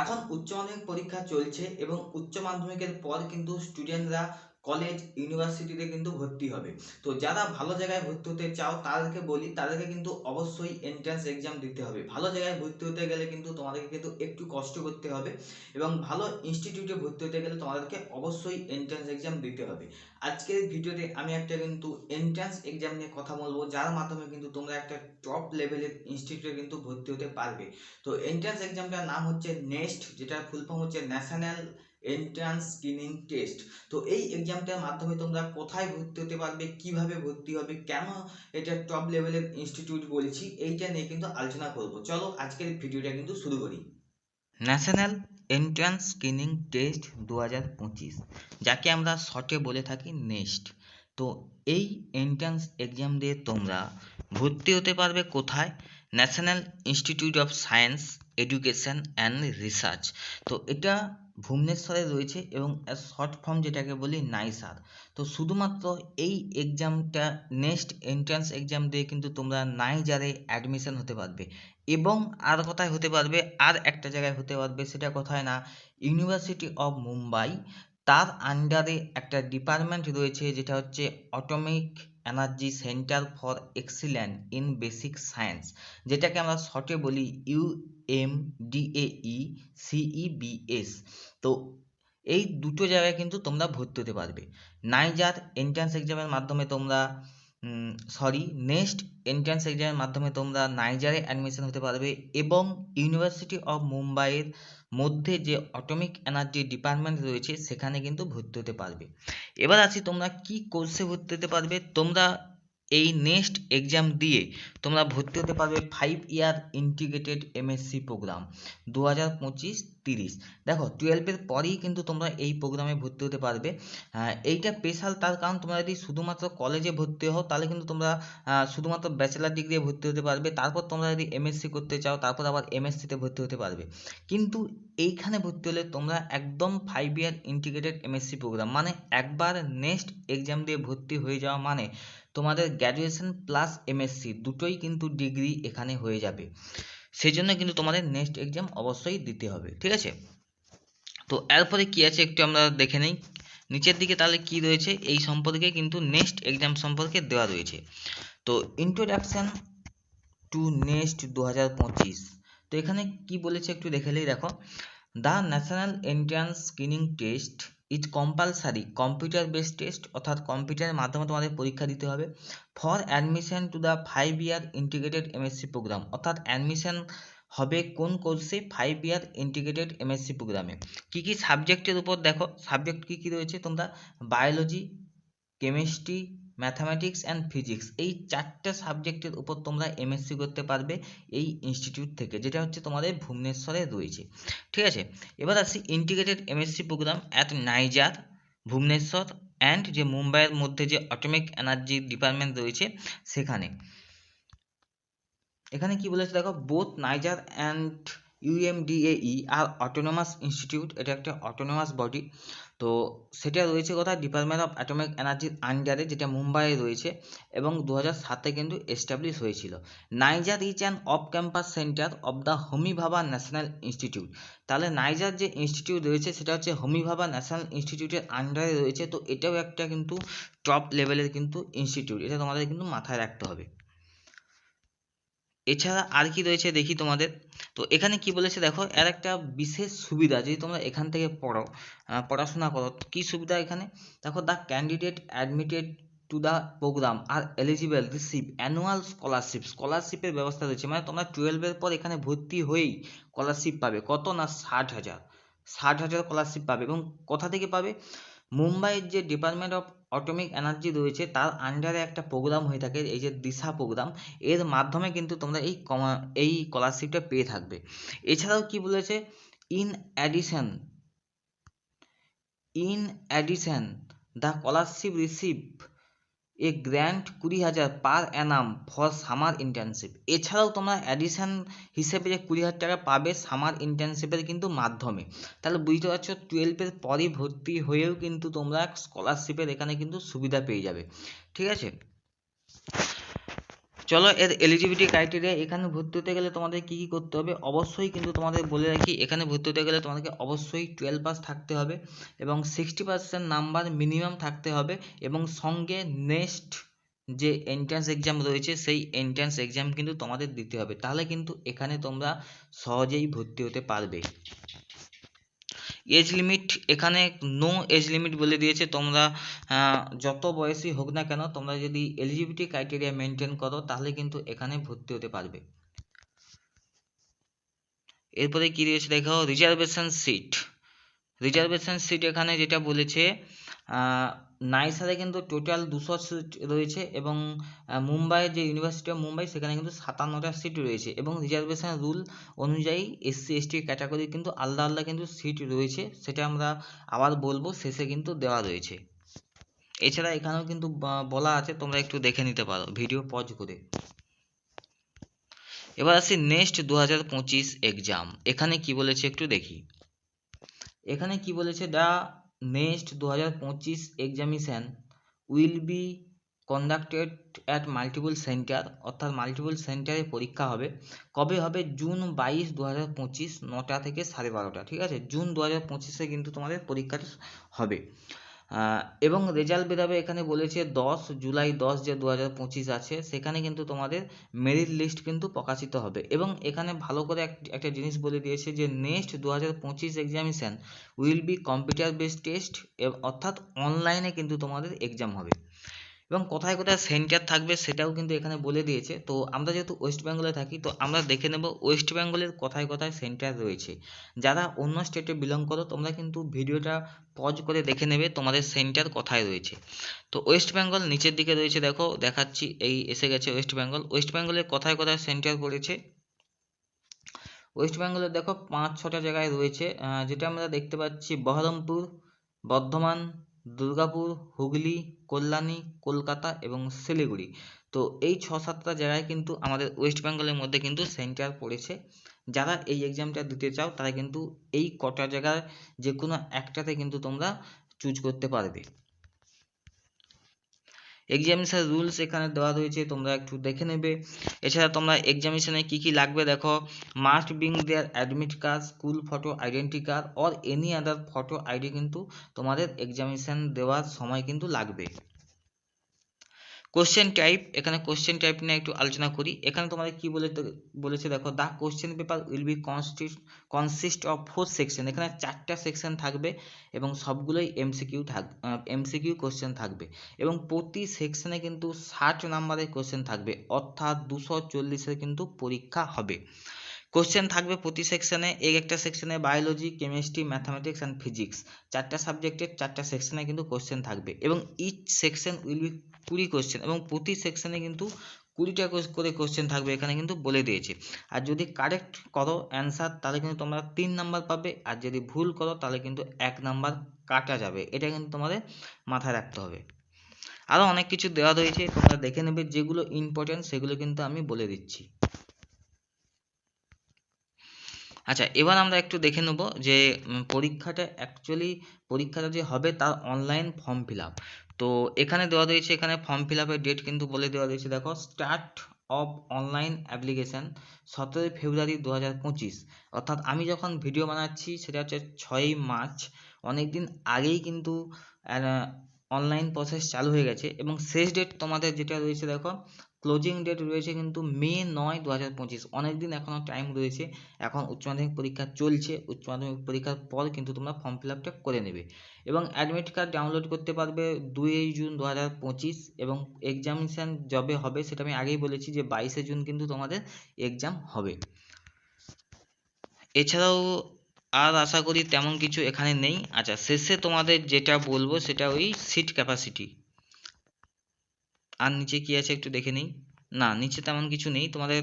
এখন উচ্চ মাধ্যমিক পরীক্ষা চলছে এবং উচ্চ মাধ্যমিকের পর কিন্তু স্টুডেন্টরা কলেজ ইউনিভার্সিটিতে কিন্তু ভর্তি হবে। তো যারা ভালো জায়গায় ভর্তি হতে চাও, তাদেরকে বলি, তাদেরকে কিন্তু অবশ্যই এন্ট্রান্স এক্সাম দিতে হবে। ভালো জায়গায় ভর্তি হতে গেলে কিন্তু তোমাদেরকে কিন্তু একটু কষ্ট করতে হবে এবং ভালো ইনস্টিটিউটে ভর্তি হতে গেলে তোমাদেরকে অবশ্যই এন্ট্রান্স এক্সাম দিতে হবে। আজকের ভিডিওতে আমি একটা কিন্তু এন্ট্রান্স এক্সাম নিয়ে কথা বলব, যার মাধ্যমে কিন্তু তোমরা একটা টপ লেভেলের ইনস্টিটিউটে কিন্তু ভর্তি হতে পারবে। তো এন্ট্রান্স এক্সামটার নাম হচ্ছে নেক্সট যেটার ফুল ফর্ম হচ্ছে ন্যাশনাল এন্ট্রান্স স্ক্রিনিং টেস্ট তো এই এক্সামটার মাধ্যমে তোমরা কোথায় ভর্তি হতে পারবে, কীভাবে ভর্তি হবে, কেন এটা টপ লেভেলের ইনস্টিটিউট বলছি, এইটা নিয়ে কিন্তু আলোচনা করব। চলো আজকের ভিডিওটা কিন্তু শুরু করি। ন্যাশনাল এন্ট্রান্স স্ক্রিনিং টেস্ট দু হাজার পঁচিশ, যাকে আমরা শর্টে বলে থাকি নেক্সট তো এই এন্ট্রান্স এক্সাম দিয়ে তোমরা ভর্তি হতে পারবে কোথায়? National Institute of Science Education and Research তো এটা ভুবনেশ্বরে রয়েছে এবং এর শর্ট ফর্ম যেটাকে বলি নাইসার তো শুধুমাত্র এই এক্সামটা নেক্সট এন্ট্রান্স এক্সাম দিয়ে কিন্তু তোমরা নাইজারে অ্যাডমিশন হতে পারবে। এবং আর কোথায় হতে পারবে? আর একটা জায়গায় হতে পারবে সেটা কোথায় না? ইউনিভার্সিটি অফ মুম্বাই তার আন্ডারে একটা ডিপার্টমেন্ট রয়েছে যেটা হচ্ছে Atomic Energy Centre for Excellence in Basic Science যেটাকে আমরা শর্টে বলি ইউ এম ডিএই সিইবিএস তো এই দুটো জায়গায় কিন্তু তোমরা ভর্তি হতে পারবে। নাইজার এন্ট্রান্স এক্সামের মাধ্যমে তোমরা সরি নেক্সট এন্ট্রান্স এক্সামের মাধ্যমে তোমরা নাইজারে অ্যাডমিশন হতে পারবে এবং ইউনিভার্সিটি অফ মুম্বাইয়ের মধ্যে যে অটোমিক এনার্জি ডিপার্টমেন্ট রয়েছে, সেখানে কিন্তু ভর্তি হতে পারবে। এবার আসি তোমরা কি কোর্সে ভর্তি হতে পারবে? তোমরা এই নেক্সট এক্সাম দিয়ে তোমরা ভর্তি হতে পারবে five year integrated MSc programme দু হাজার পঁচিশ তিরিশ। দেখো টুয়েলভের পরেই কিন্তু তোমরা এই প্রোগ্রামে ভর্তি হতে পারবে। এইটা স্পেশাল তার কারণ তোমরা যদি শুধুমাত্র কলেজে ভর্তি হও তাহলে কিন্তু তোমরা শুধুমাত্র ব্যাচেলার ডিগ্রি ভর্তি হতে পারবে। তারপর তোমরা যদি এমএসসি করতে চাও তারপর আবার এমএসসিতে ভর্তি হতে পারবে। কিন্তু এইখানে ভর্তি হলে তোমরা একদম five year integrated MSc programme মানে একবার নেক্সট এক্সাম দিয়ে ভর্তি হয়ে যাওয়া মানে তোমাদের গ্র্যাজুয়েশন প্লাস এমএসসি দুটোই কিন্তু ডিগ্রি এখানে হয়ে যাবে। সেই জন্য কিন্তু তোমাদের নেক্সট এক্সাম অবশ্যই দিতে হবে, ঠিক আছে? তো এরপরে কী আছে একটু আমরা দেখে নিই। নিচের দিকে তাহলে কি রয়েছে? এই সম্পর্কে কিন্তু নেক্সট এক্সাম সম্পর্কে দেওয়া রয়েছে। তো ইন্ট্রোডাকশান টু নেক্সট দু হাজার পঁচিশ। তো এখানে কি বলেছে একটু দেখেলেই দেখো। The National Entrance Screening Test is compulsory computer based test অর্থাৎ কম্পিউটারের মাধ্যমে তোমাদের পরীক্ষা দিতে হবে। For admission to the five year integrated MSc programme অর্থাৎ অ্যাডমিশন হবে কোন কোর্সে ফাইভ ইয়ার ইন্টিগ্রেটেড এমএসসি প্রোগ্রামে কী কী সাবজেক্টের উপর দেখো সাবজেক্ট কী কী রয়েছে তোমরা? Biology chemistry mathematics and physics এই চারটে সাবজেক্টের উপর তোমরা এমএসসি করতে পারবে এই ইনস্টিটিউট থেকে, যেটা হচ্ছে তোমাদের ভুবনেশ্বরে রয়েছে। ঠিক আছে? এবার আসি integrated MSc programme at NISER Bhubaneswar and যে মুম্বাইয়ের মধ্যে যে অটোমিক এনার্জি ডিপার্টমেন্ট রয়েছে, সেখানে। এখানে কি বলেছে দেখো বোথ নাইজার অ্যান্ড ইউএমডিএই আর অটোনোমাস ইনস্টিটিউট এটা একটা অটোনোমাস বডি তো সেটা রয়েছে কোথায়? ডিপার্টমেন্ট অফ অ্যাটমিক এনার্জির আন্ডারে যেটা মুম্বাইয়ে রয়েছে এবং দু সাতে কিন্তু এস্টাবলিশ হয়েছিল। NISER is and off campus centre of the Homi Bhabha national institute তাহলে নাইজার যে ইনস্টিটিউট রয়েছে, সেটা হচ্ছে হোমি ভাবা ন্যাশনাল ইনস্টিটিউটের আন্ডারে রয়েছে। তো এটাও একটা কিন্তু টপ লেভেলের কিন্তু ইনস্টিটিউট এটা তোমাদের কিন্তু মাথায় রাখতে হবে। এছাড়া আর কি রয়েছে দেখি তোমাদের? তো এখানে কি বলেছে দেখো, এর একটা বিশেষ সুবিধা যদি তোমরা এখান থেকে পড়ো পড়াশোনা করো কি সুবিধা এখানে? দেখো the candidate admitted to the programme are eligible receive annual scholarship স্কলারশিপের ব্যবস্থা রয়েছে মানে তোমরা টুয়েলভের পর এখানে ভর্তি হয়েই স্কলারশিপ পাবে। কত না ষাট হাজার? ষাট হাজার স্কলারশিপ পাবে এবং কোথা থেকে পাবে? মুম্বাইয়ের যে ডিপার্টমেন্ট অফ অটোমিক এনার্জি রয়েছে, তার আন্ডারে একটা প্রোগ্রাম হয়ে থাকে, এই যে দিশা প্রোগ্রাম এর মাধ্যমে কিন্তু তোমরা এই কমা এই স্কলারশিপটা পেয়ে থাকবে। এছাড়াও কি বলেছে? In addition in addition the scholarship receive a grant কুড়ি হাজার per annum for summer internship. এছাড়াও তোমরা অ্যাডিশন হিসেবে যে কুড়ি হাজার টাকা পাবে সামার ইন্টার্নশিপের কিন্তু মাধ্যমে। তাহলে বুঝতে পারছ টুয়েলভের পরই ভর্তি হয়েও কিন্তু তোমরা স্কলারশিপের এখানে কিন্তু সুবিধা পেয়ে যাবে। ঠিক আছে? চলো এর এলিজিবিলিটি ক্রাইটেরিয়া এখানে ভর্তি হতে গেলে তোমাদের কী কী করতে হবে? অবশ্যই কিন্তু তোমাদের বলে রাখি, এখানে ভর্তি হতে গেলে তোমাদেরকে অবশ্যই টুয়েলভ পাস থাকতে হবে এবং সিক্সটি পার্সেন্ট নাম্বার মিনিমাম থাকতে হবে এবং সঙ্গে নেক্সট যে এন্ট্রান্স এক্সাম রয়েছে, সেই এন্ট্রান্স এক্সাম কিন্তু তোমাদের দিতে হবে। তাহলে কিন্তু এখানে তোমরা সহজেই ভর্তি হতে পারবে। এজ লিমিট এখানে নো এজ লিমিট বলে দিয়েছে। তোমরা যত বয়সী হোক না কেন, তোমরা যদি এলিজিবিলিটি ক্রাইটেরিয়া মেনটেন করো, তাহলে কিন্তু এখানে ভর্তি হতে পারবে। এরপরে কি রয়েছে দেখো রিজার্ভেশন সিট রিজার্ভেশন সিট এখানে যেটা বলেছে নাইসারে কিন্তু টোটাল দুশো সিট রয়েছে এবং মুম্বাই যে ইউনিভার্সিটি অফ মুম্বাই সেখানে কিন্তু সাতান্নটা সিট রয়েছে এবং রিজার্ভেশন রুল অনুযায়ী এসসি এসটি ক্যাটাগরি কিন্তু আলাদা আলাদা কিন্তু সিট রয়েছে, সেটা আমরা আবার বলব শেষে কিন্তু দেওয়া রয়েছে। এছাড়া এখানেও কিন্তু বলা আছে, তোমরা একটু দেখে নিতে পারো ভিডিও পজ করে। এবার আসি নেক্সট দু হাজার পঁচিশ এক্সাম এখানে কি বলেছে একটু দেখি। এখানে কি বলেছে দ্য নেক্সট দু হাজার পঁচিশ examination will be conducted at multiple centre অর্থাৎ মাল্টিপল সেন্টারে পরীক্ষা হবে। কবে হবে? জুন বাইশ দু হাজার পঁচিশ নটা থেকে সাড়ে বারোটা, ঠিক আছে? জুন দু হাজার পঁচিশে কিন্তু তোমাদের পরীক্ষাটা হবে। এবং রেজাল্ট বেরোবে এখানে বলেছে দশ জুলাই দশ যে দু হাজার পঁচিশ আছে, সেখানে কিন্তু তোমাদের মেরিট লিস্ট কিন্তু প্রকাশিত হবে। এবং এখানে ভালো করে একটা জিনিস বলে দিয়েছে যে নেক্সট দু হাজার পঁচিশ examination will be computer based test অর্থাৎ অনলাইনে কিন্তু তোমাদের এক্সাম হবে। এবং কোথায় কোথায় সেন্টার থাকবে সেটাও কিন্তু এখানে বলে দিয়েছে। তো আমরা যেহেতু ওয়েস্ট বেঙ্গলে থাকি, তো আমরা দেখে নেব ওয়েস্ট বেঙ্গলের কোথায় কোথায় সেন্টার রয়েছে। যারা অন্য স্টেটে বিলং করো, তোমরা কিন্তু ভিডিওটা পজ করে দেখে নেবে তোমাদের সেন্টার কোথায় রয়েছে। তো ওয়েস্ট বেঙ্গল নিচের দিকে রয়েছে, দেখো, দেখাচ্ছি, এই এসে গেছে ওয়েস্ট বেঙ্গল ওয়েস্ট বেঙ্গলের কোথায় কোথায় সেন্টার পড়েছে? ওয়েস্ট বেঙ্গলের দেখো পাঁচ ছটা জায়গায় রয়েছে যেটা আমরা দেখতে পাচ্ছি, বহরমপুর, বর্ধমান দুর্গাপুর, হুগলি, কল্যাণী, কলকাতা এবং শিলিগুড়ি। তো এই ছ সাতটা জায়গায় কিন্তু আমাদের ওয়েস্ট বেঙ্গলের মধ্যে কিন্তু সেন্টার পড়েছে। যারা এই এক্সামটা দিতে চাও, তারা কিন্তু এই কটা জায়গার যে কোনো একটাতে কিন্তু তোমরা চুজ করতে পারবে। এক্সামিনেশান রুলস এখানে দেওয়া রয়েছে, তোমরা একটু দেখে নেবে। এছাড়া তোমরা এক্সামিনেশানে কী কী লাগবে দেখো must bring their admit card school photo identity card or any other photo ID কিন্তু তোমাদের এক্সামিনেশান দেওয়ার সময় কিন্তু লাগবে। কোশ্চেন টাইপ এখানে কোশ্চেন টাইপ নিয়ে একটু আলোচনা করি। এখানে তোমাদের কি বলে বলেছে দেখো the question paper will be constit consist of four section এখানে চারটা সেকশন থাকবে এবং সবগুলোই এমসিকিউ থাক এমসিকিউ কোশ্চেন থাকবে। এবং প্রতি সেকশনে কিন্তু ষাট নাম্বারের কোশ্চেন থাকবে। অর্থাৎ দুশো চল্লিশের কিন্তু পরীক্ষা হবে। কোশ্চেন থাকবে প্রতি সেকশনে এক একটা সেকশনে biology chemistry mathematics and physics চারটা সাবজেক্টের চারটা সেকশনে কিন্তু কোশ্চেন থাকবে এবং ইচ সেকশন উইল বি কুড়ি কোশ্চেন এবং প্রতি সেকশনে কিন্তু কুড়িটা করে কোশ্চেন থাকবে, এখানে কিন্তু বলে দিয়েছে। আর যদি কারেক্ট করো অ্যান্সার তাহলে কিন্তু তোমরা তিন নাম্বার পাবে। আর যদি ভুল করো, তাহলে কিন্তু এক নাম্বার কাটা যাবে। এটা কিন্তু তোমাদের মাথায় রাখতে হবে। আরও অনেক কিছু দেওয়া রয়েছে, তোমরা দেখে নেবে যেগুলো ইম্পর্টেন্ট সেগুলো কিন্তু আমি বলে দিচ্ছি। আচ্ছা এবার আমরা একটু দেখে নেব যে পরীক্ষাটা অ্যাকচুয়ালি পরীক্ষাটা যে হবে তার অনলাইন ফর্ম ফিল আপ তো এখানে দেওয়া রয়েছে, এখানে ফর্ম ফিল আপের ডেট কিন্তু বলে দেওয়া রয়েছে, দেখো স্টার্ট অফ অনলাইন অ্যাপ্লিকেশান সতেরোই ফেব্রুয়ারি দু হাজার পঁচিশ। অর্থাৎ আমি যখন ভিডিও বানাচ্ছি, সেটা হচ্ছে ছয়ই মার্চ অনেক দিন আগেই কিন্তু অনলাইন প্রসেস চালু হয়ে গেছে এবং শেষ ডেট তোমাদের যেটা রয়েছে, দেখো ক্লোজিং ডেট রয়েছে কিন্তু মে নয় দু হাজার পঁচিশ। অনেক দিন এখনও টাইম রয়েছে। এখন উচ্চ মাধ্যমিক পরীক্ষা চলছে। উচ্চ মাধ্যমিক পরীক্ষার পর কিন্তু তোমরা ফর্ম ফিল আপটা করে নেবে। এবং অ্যাডমিট কার্ড ডাউনলোড করতে পারবে দুই জুন দু হাজার পঁচিশ এবং এক্সামিনেশান যবে হবে সেটা আমি আগেই বলেছি যে বাইশে জুন কিন্তু তোমাদের এক্সাম হবে। এছাড়াও আর আশা করি তেমন কিছু এখানে নেই। আচ্ছা শেষে তোমাদের যেটা বলব সেটা ওই সিট ক্যাপাসিটি আর নিচে কি আছে একটু দেখে নিই? না, নিচে তেমন কিছু নেই। তোমাদের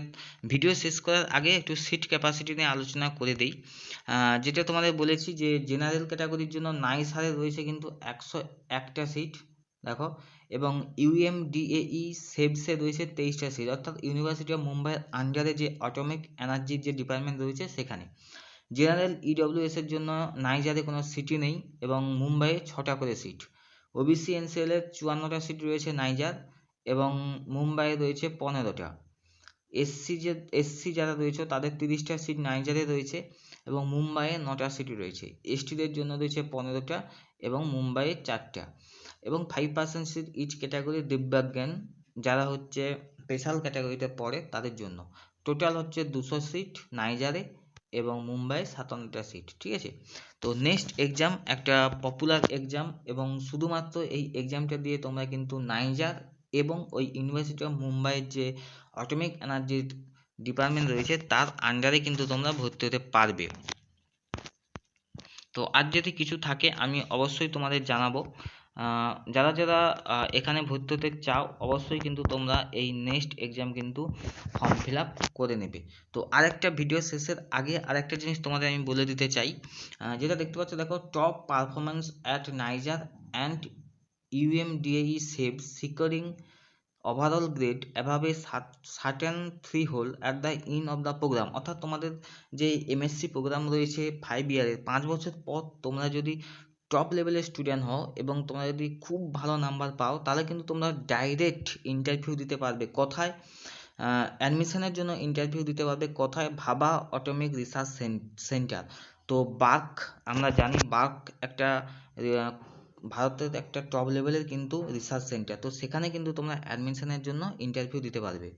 ভিডিও শেষ করার আগে একটু সিট ক্যাপাসিটি নিয়ে আলোচনা করে দিই। যেটা তোমাদের বলেছি যে জেনারেল ক্যাটাগরির জন্য নাইস হারে রয়েছে কিন্তু একশো একটা সিট দেখো, এবং ইউএমডিএই সেভসে রয়েছে তেইশটা সিট অর্থাৎ ইউনিভার্সিটি অফ মুম্বাইয়ের আন্ডারে যে অটোমিক এনার্জির যে ডিপার্টমেন্ট রয়েছে সেখানে। জেনারেল ইডব্লিউএসের জন্য নাইজারে কোনো সিটই নেই, এবং মুম্বাইয়ে ছটা করে সিট ওবিসি এনসিএলের চুয়ান্নটা সিট রয়েছে নাইজার এবং মুম্বাইয়ে রয়েছে পনেরোটা। এসসি যে এসসি যারা রয়েছে, তাদের তিরিশটা সিট নাইজারে রয়েছে এবং মুম্বাইয়ে নটা সিটি রয়েছে। এসটিদের জন্য রয়েছে পনেরোটা এবং মুম্বাইয়ে চারটা। এবং five percent seat each category দিব্যাজ্ঞান যারা হচ্ছে স্পেশাল ক্যাটাগরিতে পড়ে, তাদের জন্য। টোটাল হচ্ছে দুশো সিট নাইজারে এবং মুম্বাই সাতান্নটা সিট ঠিক আছে? তো নেক্সট এক্সাম একটা পপুলার এক্সাম এবং শুধুমাত্র এই এক্সামটা দিয়ে তোমরা কিন্তু নাইজার এবং ওই ইউনিভার্সিটি অফ মুম্বাইয়ের যে অটোমিক এনার্জির ডিপার্টমেন্ট রয়েছে, তার আন্ডারে কিন্তু তোমরা ভর্তি হতে পারবে। তো আর যদি কিছু থাকে, আমি অবশ্যই তোমাদের জানাব। যারা যারা এখানে ভর্তি হতে চাও, অবশ্যই কিন্তু তোমরা এই নেক্সট এক্সাম কিন্তু ফর্ম ফিল আপ করে নেবে। তো আরেকটা ভিডিও শেষের আগে আরেকটা জিনিস তোমাদের আমি বলে দিতে চাই। যেটা দেখতে পাচ্ছ, দেখো top performance at Niger and save securing overall grade above a certain three whole at the end of the program. অর্থাৎ তোমাদের যে এমএসসি প্রোগ্রাম রয়েছে ফাইভ ইয়ারের পাঁচ বছর পর তোমরা যদি টপ লেভেলের স্টুডেন্ট হও এবং তোমরা যদি খুব ভালো নাম্বার পাও, তাহলে কিন্তু তোমরা ডাইরেক্ট ইন্টারভিউ দিতে পারবে। কোথায় অ্যাডমিশনের জন্য ইন্টারভিউ দিতে পারবে। কোথায়, ভাবা অটোমিক রিসার্চ সেন্টার তো বার্ক, আমরা জানি বার্ক একটা ভারতের একটা টপ লেভেলের কিন্তু রিসার্চ সেন্টার তো সেখানে কিন্তু তোমরা অ্যাডমিশনের জন্য ইন্টারভিউ দিতে পারবে।